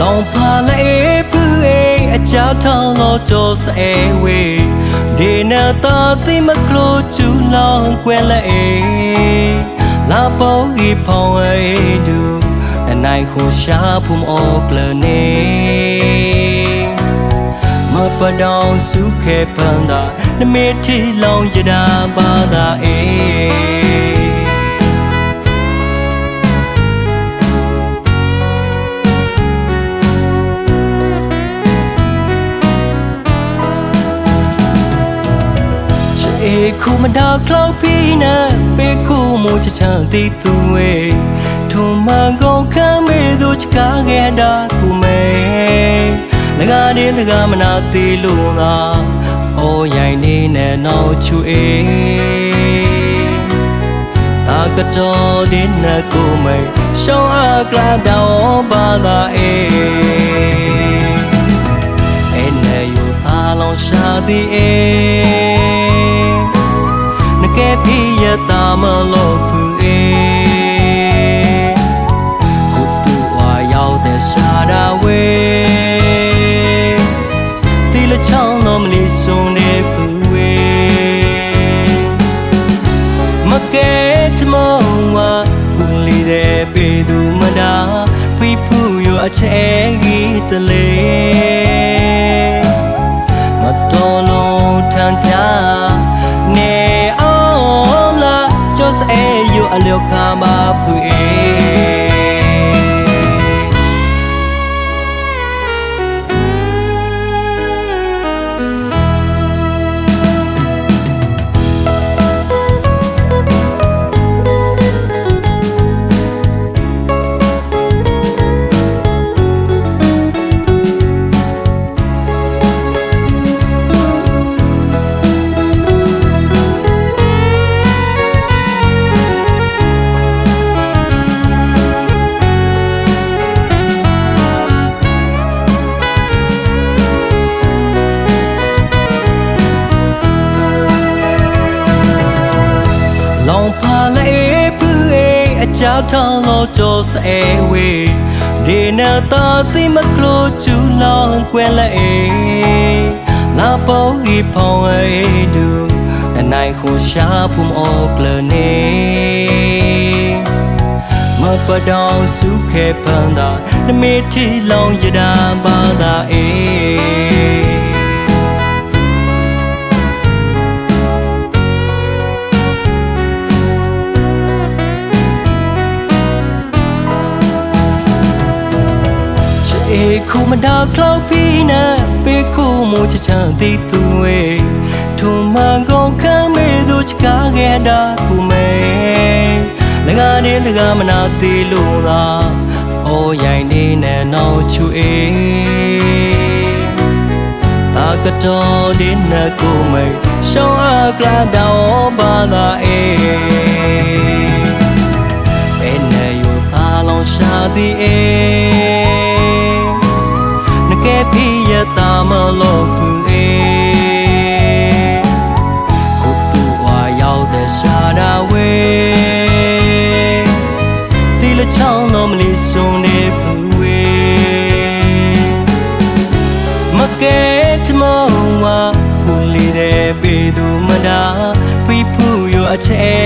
လောင်ဖာလေဖူအေအချာထောင်းတော့ကြောစဲဝေဒီနာတာသိမကလိုချူလောင်ကွယ်လေလာပေါ်ကြီးဖောင်းဝေဒူအနိုင်ခိုရှာဖုံအော်ကလနေမပဒေါစုခေပန်တာနမေတီလောင်ရတာပါတာအေး ချေခုမတာကလောက်ပြီးနေပေခုမူချချန်တီသူဝေထုံမန်ကုန်ခံမေတို့ချကားခဲ့တာကူမေလကားနေလကားမနာသေးလို့သာအိုးရိုင်နေနဲ့နောက်ချူအေးတာကတော်ဒီနကူမေရှောင်းအကလာတော့ပါသာအေး အဲ့နဲ့ယူသားလုံးရှာသည်အေနကဲပြည့်ရတာမလို့ဖူအေခုတူဝါရောက်တဲ့ရှာတာဝေတီလချောင်းလုံးမလီစုံနေဖူဝေမကဲတမောဝါဖူလီတဲ့ပေသူမနာဖီဖူရအချဲကြီးတလေမတော်လုံးထန်ချာနေအောင် လားကျိုးစဲယူအလျော်ခါမဖူအေး လေးဖူအေးအကြောက်ထောင်းလို့ကြောစဲဝေးဒီနဲ့တော့သိမကလို့ကျူလောင်ကွယ်လဲအေးလာပေါ်ကြီးဖောင်းအေးဒူအနိုင်ခုရှာဖုံအောကလနေမပဒောင်စုခဲပန်းသာနမေထီလောင်ရတာပါသာအေး ချေခုမတာကလောက်ပြီးနေပေခုမူချချန်တီသူဝေထုံမန်ကုန်ခံမေတို့ချကားခဲ့တာကူမေလကားနေလကားမနာသေးလို့သာအိုးရိုင်နေနဲ့နောက်ချူအေးတာကတော်ဒီနကူမေရှောင်းအကလာတော့ပါသာအေးအဲ့ တာမလို့ဖူအေခုတူဝါရောက်တဲ့ရှာတာဝေတီလချောင်းလုံးမလီစုံနေဖူဝေမကဲတမောဝါဖူလီတဲ့ပေသူမနာဖီဖူရအချဲ